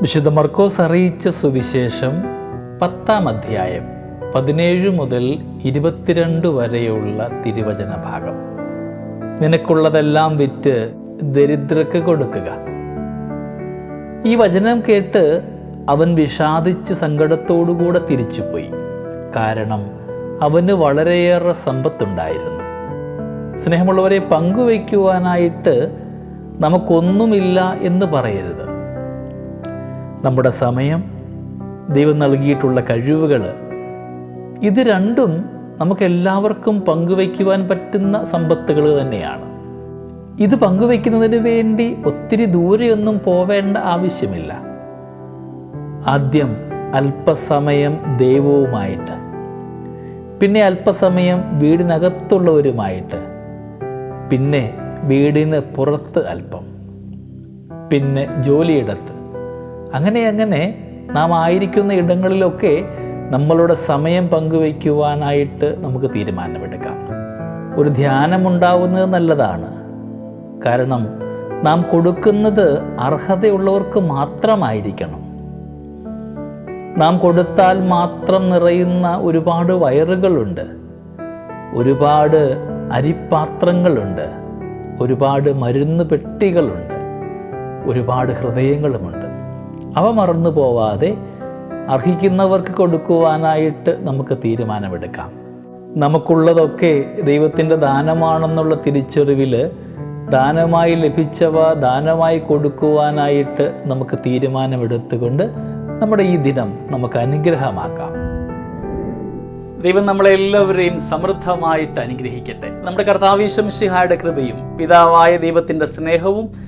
വിശുദ്ധ മർക്കോസ് അറിയിച്ച സുവിശേഷം പത്താം അധ്യായം പതിനേഴ് മുതൽ ഇരുപത്തിരണ്ട് വരെയുള്ള തിരുവചന ഭാഗം. നിനക്കുള്ളതെല്ലാം വിറ്റ് ദരിദ്രക്ക് കൊടുക്കുക. ഈ വചനം കേട്ട് അവൻ വിഷാദിച്ച് സങ്കടത്തോടുകൂടെ തിരിച്ചുപോയി. കാരണം അവന് വളരെയേറെ സമ്പത്തുണ്ടായിരുന്നു. സ്നേഹമുള്ളവരെ പങ്കുവയ്ക്കുവാനായിട്ട് നമുക്കൊന്നുമില്ല എന്ന് പറയരുത്. നമ്മുടെ സമയം ദൈവം നൽകിയിട്ടുള്ള കഴിവുകൾ ഇത് രണ്ടും നമുക്കെല്ലാവർക്കും പങ്കുവയ്ക്കുവാൻ പറ്റുന്ന സമ്പത്തുകൾ തന്നെയാണ്. ഇത് പങ്കുവയ്ക്കുന്നതിന് വേണ്ടി ഒത്തിരി ദൂരെയൊന്നും പോവേണ്ട ആവശ്യമില്ല. ആദ്യം അല്പസമയം ദൈവവുമായിട്ട് പിന്നെ അല്പസമയം വീടിനകത്തുള്ളവരുമായിട്ട് പിന്നെ വീടിന് പുറത്ത് അല്പം പിന്നെ ജോലിയിടത്ത് അങ്ങനെ അങ്ങനെ നാം ആയിരിക്കുന്ന ഇടങ്ങളിലൊക്കെ നമ്മളുടെ സമയം പങ്കുവയ്ക്കുവാനായിട്ട് നമുക്ക് തീരുമാനമെടുക്കാം. ഒരു ധ്യാനമുണ്ടാവുന്നത് നല്ലതാണ്. കാരണം നാം കൊടുക്കുന്നത് അർഹതയുള്ളവർക്ക് മാത്രമായിരിക്കണം. നാം കൊടുത്താൽ മാത്രം നിറയുന്ന ഒരുപാട് വയറുകളുണ്ട്. ഒരുപാട് അരിപ്പാത്രങ്ങളുണ്ട്. ഒരുപാട് മരുന്ന് പെട്ടികളുണ്ട്. ഒരുപാട് ഹൃദയങ്ങളുമുണ്ട്. അവ മറന്നു പോവാതെ അർഹിക്കുന്നവർക്ക് കൊടുക്കുവാനായിട്ട് നമുക്ക് തീരുമാനമെടുക്കാം. നമുക്കുള്ളതൊക്കെ ദൈവത്തിന്റെ ദാനമാണെന്നുള്ള തിരിച്ചറിവിൽ ദാനമായി ലഭിച്ചവ ദാനമായി കൊടുക്കുവാനായിട്ട് നമുക്ക് തീരുമാനമെടുത്തുകൊണ്ട് നമ്മുടെ ഈ ദിനം നമുക്ക് അനുഗ്രഹമാക്കാം. ദൈവം നമ്മളെല്ലാവരെയും സമൃദ്ധമായിട്ട് അനുഗ്രഹിക്കട്ടെ. നമ്മുടെ കർത്താവീശംഷിഹായുടെ കൃപയും പിതാവായ ദൈവത്തിന്റെ സ്നേഹവും